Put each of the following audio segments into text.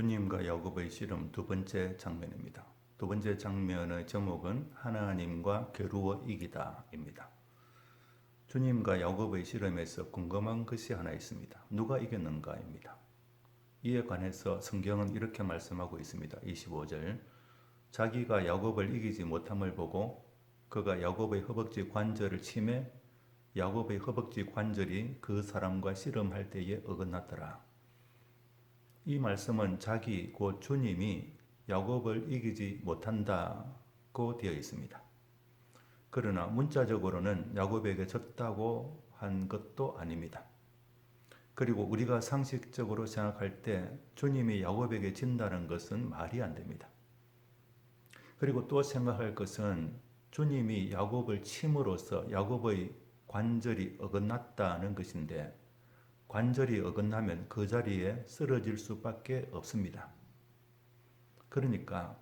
주님과 야곱의 씨름 두 번째 장면입니다. 두 번째 장면의 제목은 하나님과 겨루어 이기다입니다. 주님과 야곱의 씨름에서 궁금한 것이 하나 있습니다. 누가 이겼는가입니다. 이에 관해서 성경은 이렇게 말씀하고 있습니다. 25절 자기가 야곱을 이기지 못함을 보고 그가 야곱의 허벅지 관절을 치매 야곱의 허벅지 관절이 그 사람과 씨름할 때에 어긋났더라. 이 말씀은 자기 곧 주님이 야곱을 이기지 못한다고 되어 있습니다. 그러나 문자적으로는 야곱에게 졌다고 한 것도 아닙니다. 그리고 우리가 상식적으로 생각할 때 주님이 야곱에게 진다는 것은 말이 안 됩니다. 그리고 또 생각할 것은 주님이 야곱을 침으로써 야곱의 관절이 어긋났다는 것인데 관절이 어긋나면 그 자리에 쓰러질 수밖에 없습니다. 그러니까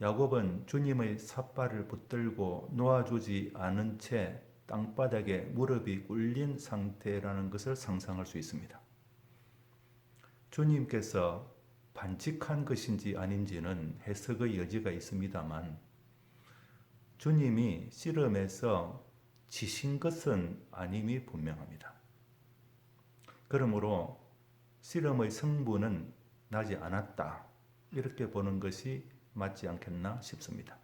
야곱은 주님의 삿발을 붙들고 놓아주지 않은 채 땅바닥에 무릎이 꿇린 상태라는 것을 상상할 수 있습니다. 주님께서 반칙한 것인지 아닌지는 해석의 여지가 있습니다만 주님이 씨름에서 지신 것은 아님이 분명합니다. 그러므로 씨름의 성분은 나지 않았다. 이렇게 보는 것이 맞지 않겠나 싶습니다.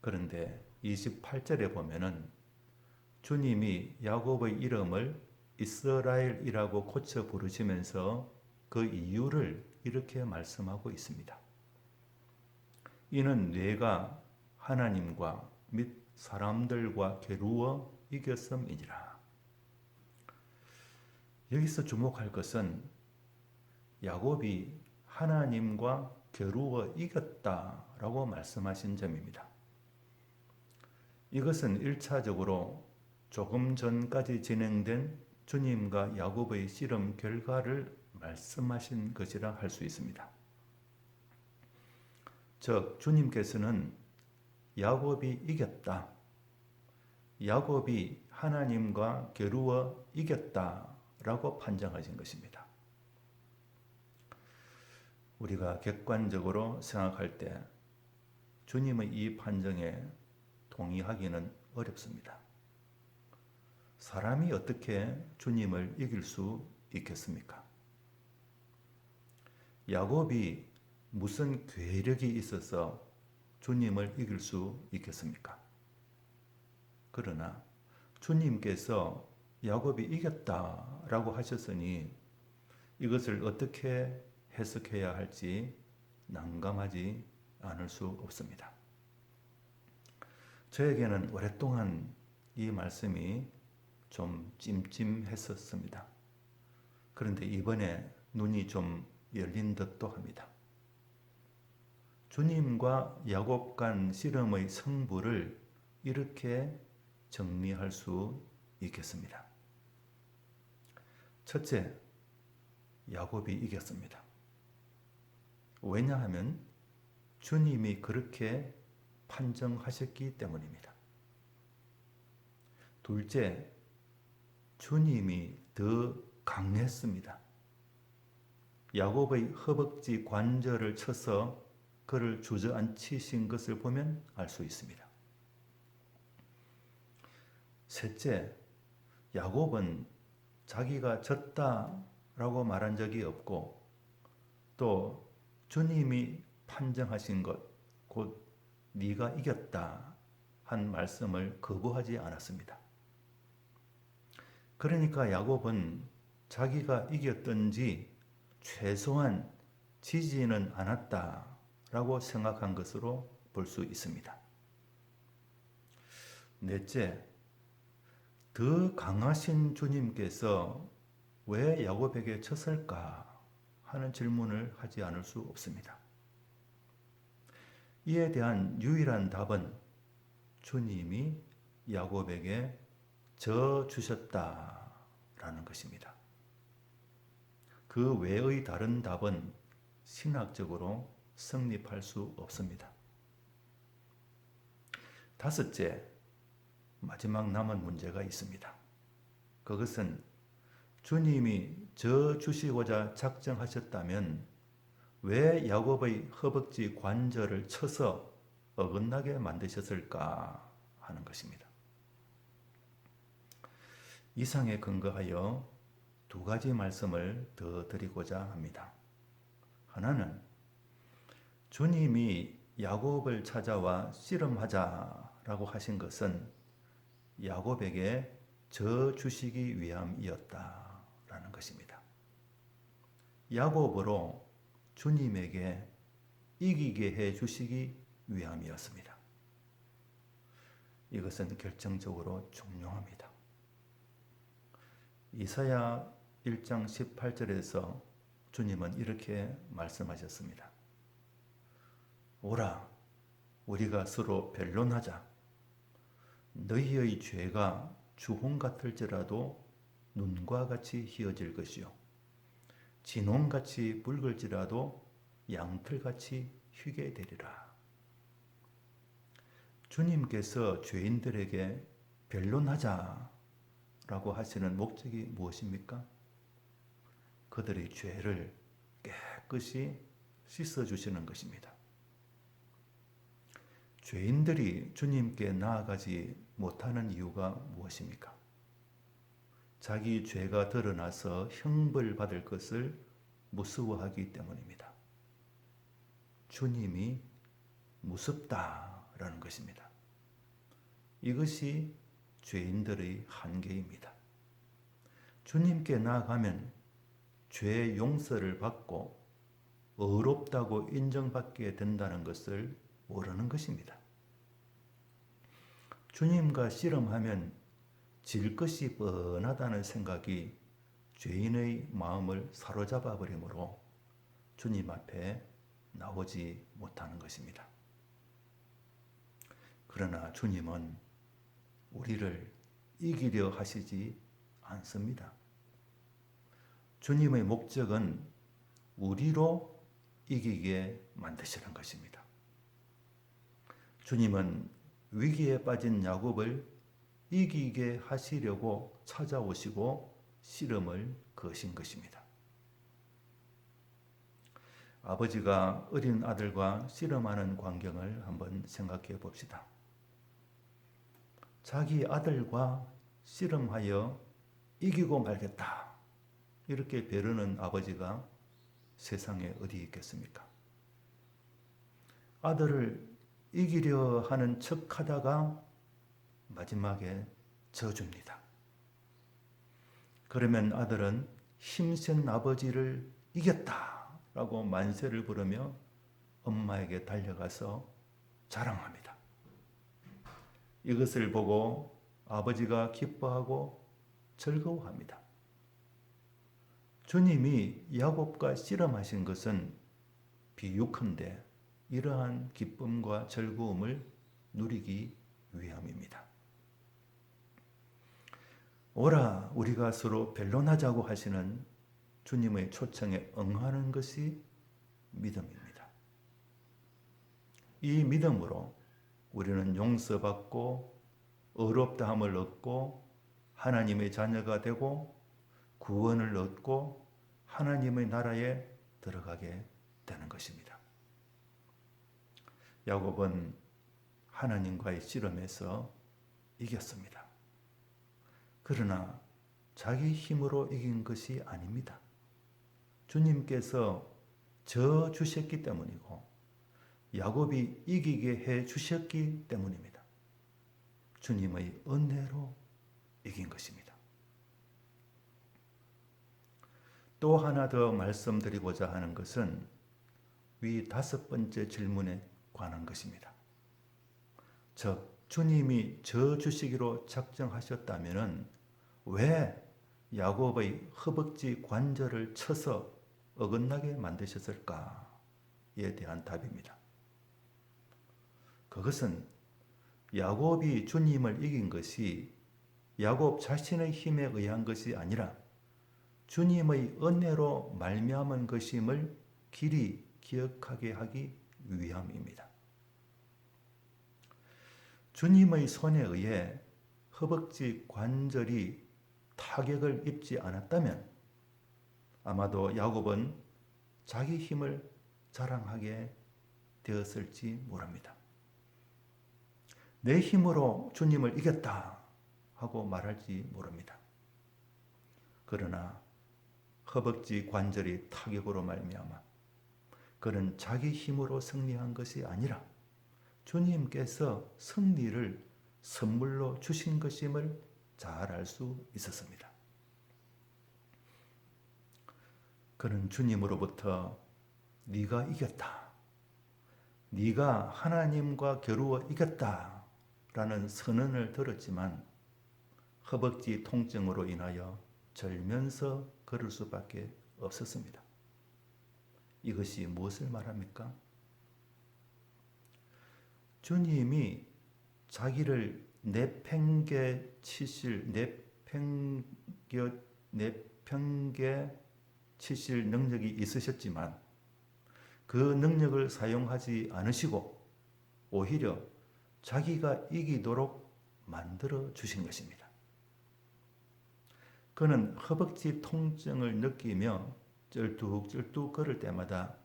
그런데 28절에 보면은 주님이 야곱의 이름을 이스라엘이라고 고쳐 부르시면서 그 이유를 이렇게 말씀하고 있습니다. 이는 뇌가 하나님과 및 사람들과 겨루어 이겼음이니라. 여기서 주목할 것은 야곱이 하나님과 겨루어 이겼다라고 말씀하신 점입니다. 이것은 1차적으로 조금 전까지 진행된 주님과 야곱의 씨름 결과를 말씀하신 것이라 할 수 있습니다. 즉, 주님께서는 야곱이 이겼다. 야곱이 하나님과 겨루어 이겼다 라고 판정하신 것입니다. 우리가 객관적으로 생각할 때 주님의 이 판정에 동의하기는 어렵습니다. 사람이 어떻게 주님을 이길 수 있겠습니까? 야곱이 무슨 괴력이 있어서 주님을 이길 수 있겠습니까? 그러나 주님께서 야곱이 이겼다라고 하셨으니 이것을 어떻게 해석해야 할지 난감하지 않을 수 없습니다. 저에게는 오랫동안 이 말씀이 좀 찜찜했었습니다. 그런데 이번에 눈이 좀 열린 듯도 합니다. 주님과 야곱 간 씨름의 성부를 이렇게 정리할 수 있겠습니다. 첫째, 야곱이 이겼습니다. 왜냐하면 주님이 그렇게 판정하셨기 때문입니다. 둘째, 주님이 더 강했습니다. 야곱의 허벅지 관절을 쳐서 그를 주저앉히신 것을 보면 알 수 있습니다. 셋째, 야곱은 자기가 졌다라고 말한 적이 없고 또 주님이 판정하신 것, 곧 네가 이겼다 한 말씀을 거부하지 않았습니다. 그러니까 야곱은 자기가 이겼던지 최소한 지지는 않았다라고 생각한 것으로 볼 수 있습니다. 넷째, 더 강하신 주님께서 왜 야곱에게 쳤을까 하는 질문을 하지 않을 수 없습니다. 이에 대한 유일한 답은 주님이 야곱에게 져 주셨다라는 것입니다. 그 외의 다른 답은 신학적으로 성립할 수 없습니다. 다섯째, 마지막 남은 문제가 있습니다. 그것은 주님이 저 주시고자 작정하셨다면 왜 야곱의 허벅지 관절을 쳐서 어긋나게 만드셨을까 하는 것입니다. 이상에 근거하여 두 가지 말씀을 더 드리고자 합니다. 하나는 주님이 야곱을 찾아와 씨름하자라고 하신 것은 야곱에게 저 주시기 위함이었다라는 것입니다. 야곱으로 주님에게 이기게 해 주시기 위함이었습니다. 이것은 결정적으로 중요합니다. 이사야 1장 18절에서 주님은 이렇게 말씀하셨습니다. 오라, 우리가 서로 변론하자. 너희의 죄가 주홍 같을지라도 눈과 같이 희어질 것이요. 진홍같이 붉을지라도 양털같이 휘게 되리라. 주님께서 죄인들에게 변론하자 라고 하시는 목적이 무엇입니까? 그들의 죄를 깨끗이 씻어 주시는 것입니다. 죄인들이 주님께 나아가지 못하는 이유가 무엇입니까? 자기 죄가 드러나서 형벌 받을 것을 무서워하기 때문입니다. 주님이 무섭다라는 것입니다. 이것이 죄인들의 한계입니다. 주님께 나아가면 죄 용서를 받고 어렵다고 인정받게 된다는 것을 모르는 것입니다. 주님과 씨름하면 질 것이 뻔하다는 생각이 죄인의 마음을 사로잡아 버리므로 주님 앞에 나오지 못하는 것입니다. 그러나 주님은 우리를 이기려 하시지 않습니다. 주님의 목적은 우리로 이기게 만드시는 것입니다. 주님은 위기에 빠진 야곱을 이기게 하시려고 찾아오시고 씨름을 거신 것입니다. 아버지가 어린 아들과 씨름하는 광경을 한번 생각해 봅시다. 자기 아들과 씨름하여 이기고 말겠다. 이렇게 배르는 아버지가 세상에 어디 있겠습니까? 아들을 이기려 하는 척 하다가 마지막에 져줍니다. 그러면 아들은 힘센 아버지를 이겼다. 라고 만세를 부르며 엄마에게 달려가서 자랑합니다. 이것을 보고 아버지가 기뻐하고 즐거워합니다. 주님이 야곱과 씨름하신 것은 비유컨대 이러한 기쁨과 즐거움을 누리기 위함입니다. 오라 우리가 서로 변론하자고 하시는 주님의 초청에 응하는 것이 믿음입니다. 이 믿음으로 우리는 용서받고 어렵다함을 얻고 하나님의 자녀가 되고 구원을 얻고 하나님의 나라에 들어가게 되는 것입니다. 야곱은 하나님과의 씨름에서 이겼습니다. 그러나 자기 힘으로 이긴 것이 아닙니다. 주님께서 저 주셨기 때문이고 야곱이 이기게 해 주셨기 때문입니다. 주님의 은혜로 이긴 것입니다. 또 하나 더 말씀드리고자 하는 것은 위 다섯 번째 질문에 관한 것입니다. 즉 주님이 저 주시기로 작정하셨다면은 왜 야곱의 허벅지 관절을 쳐서 어긋나게 만드셨을까에 대한 답입니다. 그것은 야곱이 주님을 이긴 것이 야곱 자신의 힘에 의한 것이 아니라 주님의 은혜로 말미암은 것임을 길이 기억하게 하기 위함입니다. 주님의 손에 의해 허벅지 관절이 타격을 입지 않았다면 아마도 야곱은 자기 힘을 자랑하게 되었을지 모릅니다. 내 힘으로 주님을 이겼다 하고 말할지 모릅니다. 그러나 허벅지 관절이 타격으로 말미암아 그는 자기 힘으로 승리한 것이 아니라 주님께서 승리를 선물로 주신 것임을 잘 알 수 있었습니다. 그는 주님으로부터 네가 이겼다. 네가 하나님과 겨루어 이겼다 라는 선언을 들었지만 허벅지 통증으로 인하여 절면서 걸을 수밖에 없었습니다. 이것이 무엇을 말합니까? 주님이 자기를 내팽개 치실 내팽개 내팽개 치실 능력이 있으셨지만 그 능력을 사용하지 않으시고 오히려 자기가 이기도록 만들어 주신 것입니다. 그는 허벅지 통증을 느끼며 쩔뚝쩔뚝 걸을 때마다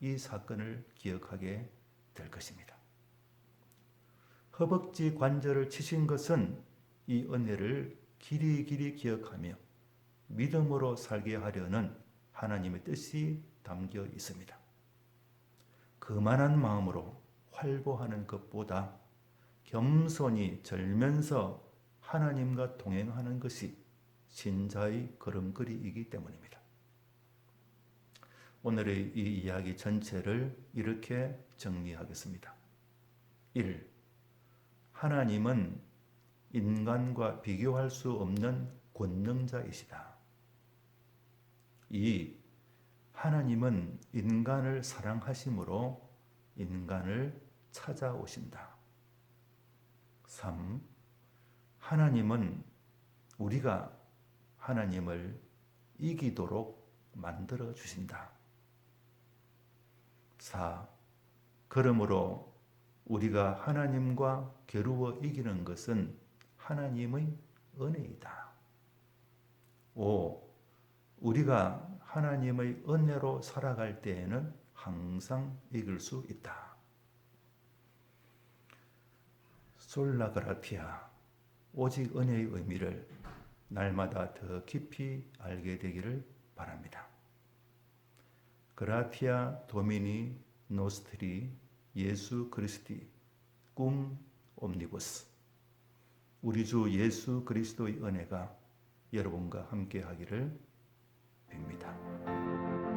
이 사건을 기억하게 될 것입니다. 허벅지 관절을 치신 것은 이 은혜를 길이 길이 기억하며 믿음으로 살게 하려는 하나님의 뜻이 담겨 있습니다. 그만한 마음으로 활보하는 것보다 겸손히 절면서 하나님과 동행하는 것이 신자의 걸음걸이이기 때문입니다. 오늘의 이 이야기 전체를 이렇게 정리하겠습니다. 1. 하나님은 인간과 비교할 수 없는 권능자이시다. 2. 하나님은 인간을 사랑하심으로 인간을 찾아오신다. 3. 하나님은 우리가 하나님을 이기도록 만들어 주신다. 4. 그러므로 우리가 하나님과 겨루어 이기는 것은 하나님의 은혜이다. 5. 우리가 하나님의 은혜로 살아갈 때에는 항상 이길 수 있다. 솔라그라피아 오직 은혜의 의미를 날마다 더 깊이 알게 되기를 바랍니다. 그라티아 도미니 노스트리 예수 그리스티 꿈 옴니버스 우리 주 예수 그리스도의 은혜가 여러분과 함께 하기를 빕니다.